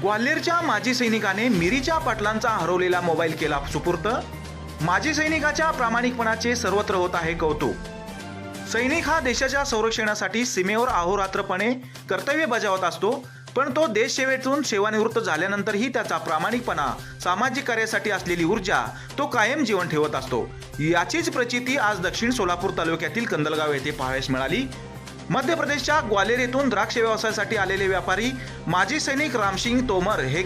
ग्वाल्हेरच्या माजी सैनिकाने मिरीच्या पाटलांचा हरवलेला मोबाईल केला सुपूर्त. माजी सैनिकाच्या प्रामाणिकपणाचे सर्वत्र होत आहे कौतुक. सैनिक हा देशाच्या संरक्षणासाठी सीमेवर अहोरात्रपणे कर्तव्य बजावत असतो पण तो देश सेवेतून सेवानिवृत्त झाल्यानंतरही त्याचा प्रामाणिकपणा सामाजिक कार्यासाठी असलेली ऊर्जा तो कायम जीवन ठेवत असतो. याचीच प्रचिती आज दक्षिण सोलापूर तालुक्यातील कंदलगाव येथे पाहावयास मिळाली. मध्य प्रदेशच्या ग्वालेर येथून द्राक्ष व्यवसायासाठी आलेले व्यापारी माजी सैनिक रामसिंग तोमर हे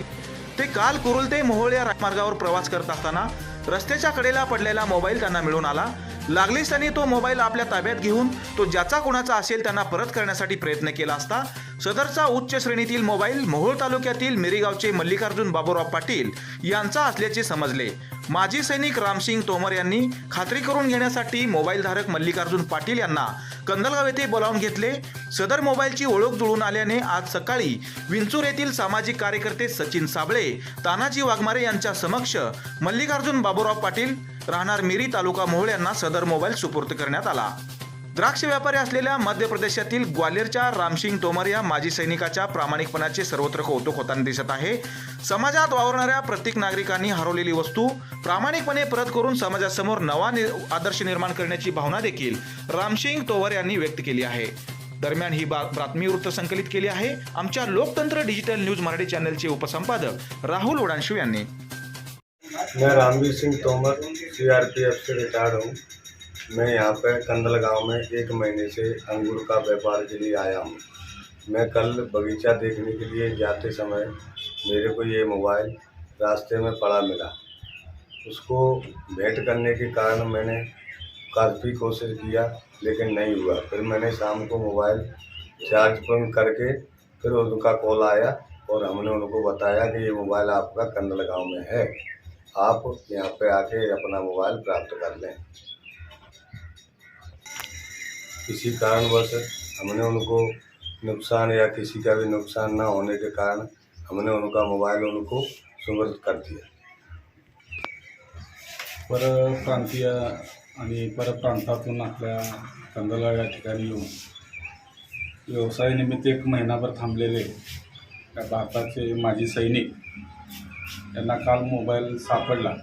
ते काल कुरुल ते मोहोळ या मार्गावर प्रवास करत असताना रस्त्याच्या कडेला पडलेला मोबाईल त्यांना मिळून आला. लागलीच त्यांनी तो मोबाईल आपल्या ताब्यात घेऊन तो ज्याचा कोणाचा असेल त्यांना परत करण्यासाठी प्रयत्न केला असता सदरचा उच्च श्रेणीतील मोबाईल मोहोळ तालुक्यातील मिरीगावचे मल्लिकार्जुन बाबूराव पाटील यांचा असल्याचे समजले. माजी सैनिक रामसिंग तोमर यांनी खात्री करून घेण्यासाठी मोबाईलधारक मल्लिकार्जुन पाटील यांना कंदलगाव येथे बोलावून घेतले. सदर मोबाईलची ओळख जुळून आल्याने आज सकाळी विंचूर येथील सामाजिक कार्यकर्ते सचिन साबळे तानाजी वाघमारे यांच्या समक्ष मल्लिकार्जुन बाबूराव पाटील राहणार मिरी तालुका मोहोळ यांना सदर मोबाईल सुपूर्द करण्यात आला. द्राक्ष व्यापारी असलेल्या मध्य प्रदेशातील ग्वालियरच्या रामसिंग तोमर या माजी सैनिकाच्या प्रामाणिकपणाचे सर्वत्र कौतुक होताना दिसत आहे. समाजात वावरणाऱ्या प्रत्येक नागरिकांनी हरवलेली वस्तू प्रामाणिकपणे परत करून समाजासमोर नवा नि- आदर्श निर्माण करण्याची भावना देखील रामसिंग तोमर यांनी व्यक्त केली आहे. दरम्यान ही बा- बातमी वृत्त संकलित केली आहे. आमच्या लोकतंत्र डिजिटल न्यूज मराठी चॅनलचे उपसंपादक राहुल उडांशू यांनी. मैं रामवीर सिंह तोमर सीआरपीएफ से रिटायर्ड हूँ। मैं यहाँ पे कंदल गाँव में एक महीने से अंगूर का व्यापार के लिए आया हूँ। मैं कल बगीचा देखने के लिए जाते समय मेरे को ये मोबाइल रास्ते में पड़ा मिला। उसको भेंट करने के कारण मैंने काफ़ी कोशिश किया, लेकिन नहीं हुआ। फिर मैंने शाम को मोबाइल चार्ज पर करके फिर उनका कॉल आया और हमने उनको बताया कि ये मोबाइल आपका कंदल गाँव में है। आप यहाँ पे आके अपना मोबाइल प्राप्त कर लें। किसी कारणवश हमने उनको नुकसान या किसी का भी नुकसान ना होने के कारण हमने उनका मोबाइल उनको सुमृत कर दिया। परप्रांतीय आणि परप्रांतातून आपल्या कंदलगाव या ठिकाणी येऊन व्यवसायानिमित्त एक महिनाभर थांबलेले त्या भारताचे माजी सैनिक त्यांना काल मोबाईल सापडला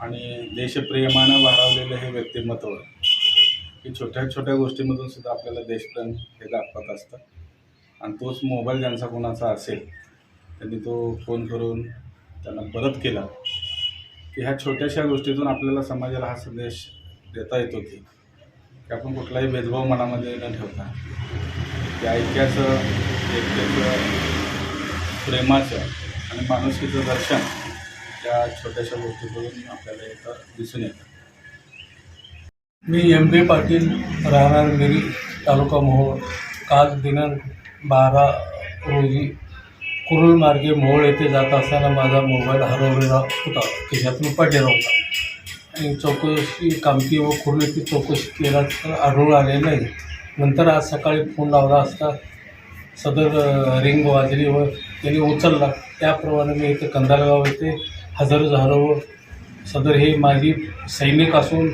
आणि देशप्रेमानं वाढवलेलं हे व्यक्तिमत्व की छोट्या छोट्या गोष्टीमधून सुद्धा आपल्याला देशप्रेम हे दाखवत असतं. आणि तोच मोबाईल ज्यांचा कोणाचा असेल त्यांनी तो फोन करून त्यांना परत केला की ह्या छोट्याशा गोष्टीतून आपल्याला समाजाला हा संदेश देता येतो की की आपण कुठलाही भेदभाव मनामध्ये न ठेवता त्या ऐक्याचं एकट्याचं प्रेमाचं आणि माणुसकीचं दर्शन या छोट्याशा गोष्टीतून आपल्याला येतं दिसून येतं. मी एम बी पाटील राहणार मिरी तालुका मोहोळ. काल दिनांक बारा रोजी कुरुळ मार्गे मोहोळ येथे जात असताना माझा मोबाईल हरवलेला होता. खिशातून पडलेला होता. आणि चौकशी कामती व खुर्लीची चौकशी केला तर आढळून आले नाही. नंतर आज सकाळी फोन लावला असता सदर रिंग वाजली व त्यांनी उचलला. त्याप्रमाणे मी इथे कंदालगाव येथे हजर झालो व सदर हे माझी सैनिक असून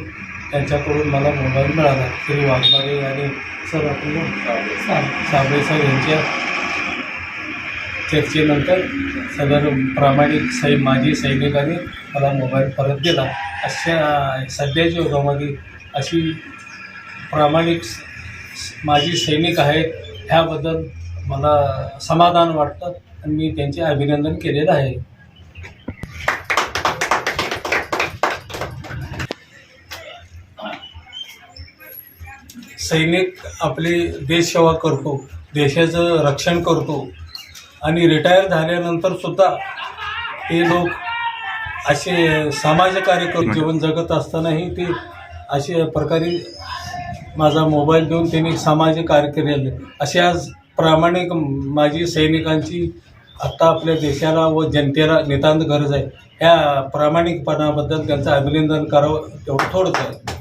त्यांच्याकडून मला मोबाईल मिळाला. श्री वाघमारे आणि सर आपण साबळे सर यांच्या चर्चेनंतर सदर प्रामाणिक सै माजी सैनिकाने मला मोबाईल परत दिला. अशा सध्याच्या युगामध्ये अशी प्रामाणिक स- माजी सैनिक आहेत ह्याबद्दल मला समाधान वाटतं आणि मी त्यांचे अभिनंदन केलेलं आहे. सैनिक आपली देशसेवा करतो देशाचं रक्षण करतो आणि रिटायर झाल्यानंतर सुद्धा ते लोक असे समाजकार्य करून जीवन जगत असतानाही ते अशा प्रकारे माझा मोबाईल देऊन त्यांनी सामाजिक कार्य केले असे आज प्रामाणिक माझी सैनिकांची आत्ता आपल्या देशाला व जनतेला नितांत गरज आहे. ह्या प्रामाणिकपणाबद्दल त्यांचं अभिनंदन करावं तेवढं थोडंच आहे.